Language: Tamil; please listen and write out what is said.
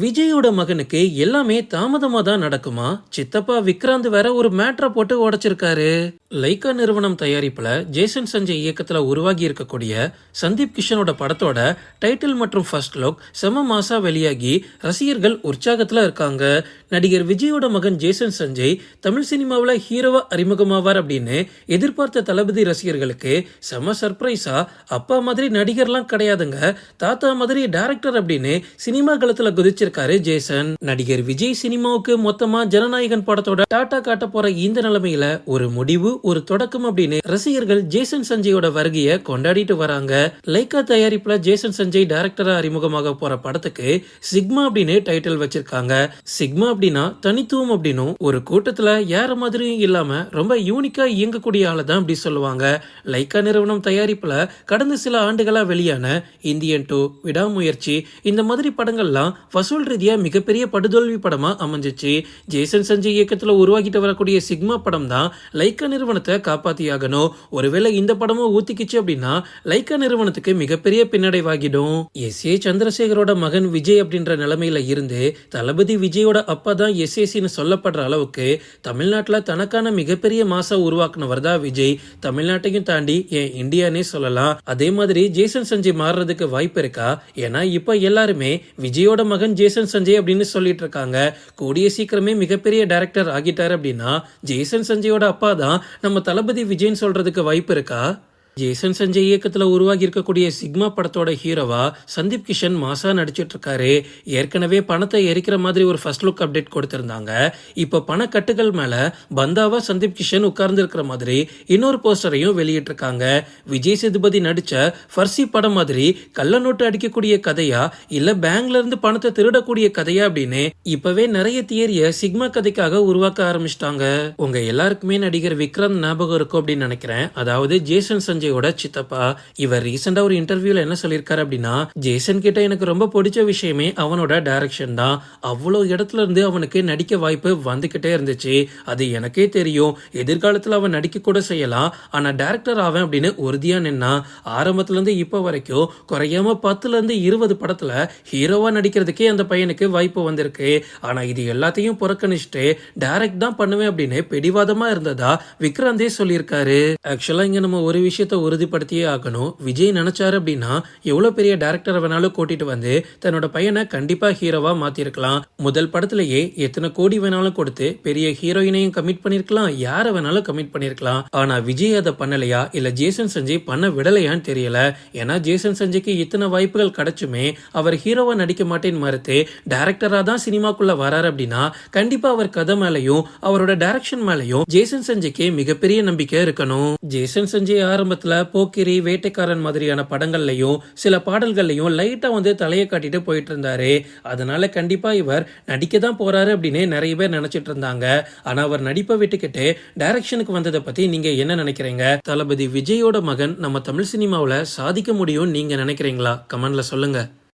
விஜயோட மகனுக்கு எல்லாமே தாமதமா தான் நடக்குமா? சித்தப்பா விக்ராந்த் வேற ஒரு மேட்ரை போட்டு உடைச்சிருக்காரு. லைக்கா நிறுவனம் தயாரிப்புல ஜேசன் சஞ்சய் இயக்கத்துல உருவாகி இருக்கக்கூடிய சந்தீப் கிஷனோட படத்தோட டைட்டில் மற்றும் ஃபர்ஸ்ட் லுக் செம மாசா வெளியாகி ரசிகர்கள் உற்சாகத்துல இருக்காங்க. நடிகர் விஜயோட மகன் ஜேசன் சஞ்சய் தமிழ் சினிமாவில் ஹீரோவா அறிமுகமாவார் அப்படின்னு எதிர்பார்த்த தளபதி ரசிகர்களுக்கு செம சர்ப்ரைஸா? அப்பா மாதிரி நடிகர்லாம் கிடையாதுங்க. தாத்தா மாதிரி டேரக்டர் அப்படின்னு சினிமா களத்துல குதிச்சிருக்காரு ஜேசன். நடிகர் விஜய் சினிமாவுக்கு மொத்தமா ஜனநாயகன் படத்தோட டாட்டா காட்ட போற இந்த நிலைமையில ஒரு முடிவு ஒரு தொடக்கம் அப்படின்னு ரசிகர்கள் ஜேசன் சஞ்சயோட வருகையை கொண்டாடிட்டு வராங்க. லைக்கா தயாரிப்புல ஜேசன் சஞ்சய் டைரக்டரா அறிமுகமாக போற படத்துக்கு சிக்மா அப்படின்னு டைட்டில் வச்சிருக்காங்க. சிக்மா அப்படின்னா தனித்துவம் அப்படின்னும் ஒரு கூட்டத்துல யார மாதிரியும் இல்லாம ரொம்ப யூனிக்கா இயங்கக்கூடிய ஆளை தான் அப்படி சொல்லுவாங்க. லைக்கா நிறுவனம் தயாரிப்புல கடந்த சில ஆண்டுகளா வெளியான இந்தியன் டூ விடாமுயற்சி இந்த மாதிரி படங்கள்லாம் வசூல் வசூல் ரீதியாக மிகப்பெரிய படுதோல்வி படமாக அமைஞ்சிச்சு. ஜேசன் சஞ்சய் இயக்கத்தில் உருவாக்கிட்டு வரக்கூடிய சிக்மா படம் தான் லைக்கா நிறுவனத்தை காப்பாத்தியாகணும். ஒருவேளை இந்த படமும் ஊத்திக்கிச்சு அப்படின்னா லைக்கா நிறுவனத்துக்கு மிகப்பெரிய பின்னடைவாகிடும். எஸ். ஏ. சந்திரசேகரோட மகன் விஜய் அப்படின்ற நிலைமையில இருந்து தளபதி விஜயோட அப்பா தான் எஸ்ஏசின்னு சொல்லப்படுற அளவுக்கு தமிழ்நாட்டில் தனக்கான மிகப்பெரிய மாசா உருவாக்குனவர் தான் விஜய். தமிழ்நாட்டையும் தாண்டி ஏன் இந்தியானே சொல்லலாம். அதே மாதிரி ஜேசன் சஞ்சய் மாறுறதுக்கு வாய்ப்பு இருக்கா? ஏன்னா இப்ப எல்லாருமே விஜயோட மகன் ஜேசன் சஞ்சய் அப்படின்னு சொல்லிட்டு இருக்காங்க. கூடிய சீக்கிரமே மிகப்பெரிய டைரக்டர் ஆகிட்டார் அப்படின்னா ஜேசன் சஞ்சயோட அப்பா தான் நம்ம தளபதி விஜய்னு சொல்றதுக்கு வாய்ப்பு இருக்கா? ஜேசன் சஞ்சய் இயக்கத்துல உருவாகி இருக்கக்கூடிய சிக்மா படத்தோட ஹீரோவா சந்தீப் கிஷன் மாசா நடிச்சிட்டு இருக்காரு ஏற்கனவே பணத்தை எரிக்கிற மாதிரி ஒரு ஃபர்ஸ்ட் லுக் அப்டேட் கொடுத்திருந்தாங்க. இப்போ பணக்கட்டுகள் மேல பந்தாவா சந்தீப் கிஷன் உட்கார்ந்து இருக்கிற மாதிரி இன்னொரு போஸ்டரையும் வெளியிட்டிருக்காங்க விஜய் சேதுபதி நடிச்ச ஃபர்சி படம் மாதிரி கள்ள நோட்டு அடிக்கக்கூடிய கதையா இல்ல பேங்க்ல இருந்து பணத்தை திருடக்கூடிய கதையா அப்படின்னு இப்பவே நிறைய தியரிய சிக்மா கதைக்காக உருவாக்க ஆரம்பிச்சிட்டாங்க. உங்க எல்லாருக்குமே நடிகர் விக்ரம் ஞாபகம் இருக்கும் அப்படின்னு நினைக்கிறேன். அதாவது ஜேசன் சஞ்சயோட சித்தப்பா இவர் ரீசெண்டா ஒரு இன்டர்வியூல என்ன சொல்லியிருக்காரு அப்படின்னா ஜேசன் கிட்ட எனக்கு ரொம்ப பிடிச்ச விஷயமே அவனோட டைரக்ஷன் தான். அவ்வளோ இடத்துல இருந்து அவனுக்கு நடிக்க வாய்ப்பு வந்துகிட்டே இருந்துச்சு. அது எனக்கே தெரியும். எதிர்காலத்துல அவன் நடிக்க கூட செய்யலாம். ஆனா டேரக்டர் ஆவேன் அப்படின்னு உறுதியா நின்னா ஆரம்பத்துல இருந்து இப்ப வரைக்கும் குறையாம பத்துல இருந்து இருபது படத்துல ஹீரோவா நடிக்கிறதுக்கே அந்த பையனுக்கு வாய்ப்பு வந்திருக்கு. ஆனா இது எல்லாத்தையும் புறக்கணிச்சுட்டு டைரக்ட் தான் பண்ணுவேன் அப்படின்னு பிடிவாதமா இருந்ததா விக்ராந்தே சொல்லியிருக்காரு. ஆக்சுவலா இங்க நம்ம ஒரு விஷயத்த உறுதிப்படுத்தியே ஆகணும். விஜய் நினைச்சாரு அப்படின்னா எவ்வளவு பெரிய டேரக்டரை வேணாலும் கூட்டிட்டு வந்து தன்னோட பையனை கண்டிப்பா ஹீரோவா மாத்திருக்கலாம். முதல் படத்திலேயே எத்தனை கோடி வேணாலும் கொடுத்து பெரிய ஹீரோயினையும் கமிட் பண்ணிருக்கலாம். யார வேணாலும் கமிட் பண்ணிருக்கலாம். ஆனா விஜய் அதை பண்ணலையா? இல்ல ஜேசன் சஞ்சய் பண்ண விடலையான்னு தெரியல. ஏன்னா ஜேசன் சஞ்சய்க்கு இத்தனை வாய்ப்புகள் கிடைச்சுமே அவர் ஹீரோவா நடிக்க மாட்டேன்னு மறுத்து டேரக்டரா தான் சினிமாக்குள்ள வராரு அப்படின்னா கண்டிப்பா அவர் கதை மேலையும் அவரோட டைரக்ஷன் மேலையும் ஜேசன் சஞ்சய்க்கு மிகப்பெரிய நம்பிக்கை இருக்கணும். ஜேசன் சஞ்சய் ஆரம்பத்தில் போக்கிரி வேட்டைக்காரன் மாதிரியான படங்கள்லையும் சில பாடல்கள்லையும் லைட்டா வந்து தலையை காட்டிட்டு போயிட்டு இருந்தாரு அதனால கண்டிப்பா இவர் நடிக்க தான் போறாரு அப்படின்னு நிறைய பேர் நினைச்சிட்டு இருந்தாங்க. ஆனா அவர் நடிப்பை விட்டுக்கிட்டு டைரக்ஷனுக்கு வந்ததை பத்தி நீங்க என்ன நினைக்கிறீங்க? தளபதி விஜயோட மகன் நம்ம தமிழ் சினிமாவில் சாதிக்க முடியும்னு நீங்க நினைக்கிறீங்களா? கமெண்ட்ல சொல்லுங்க.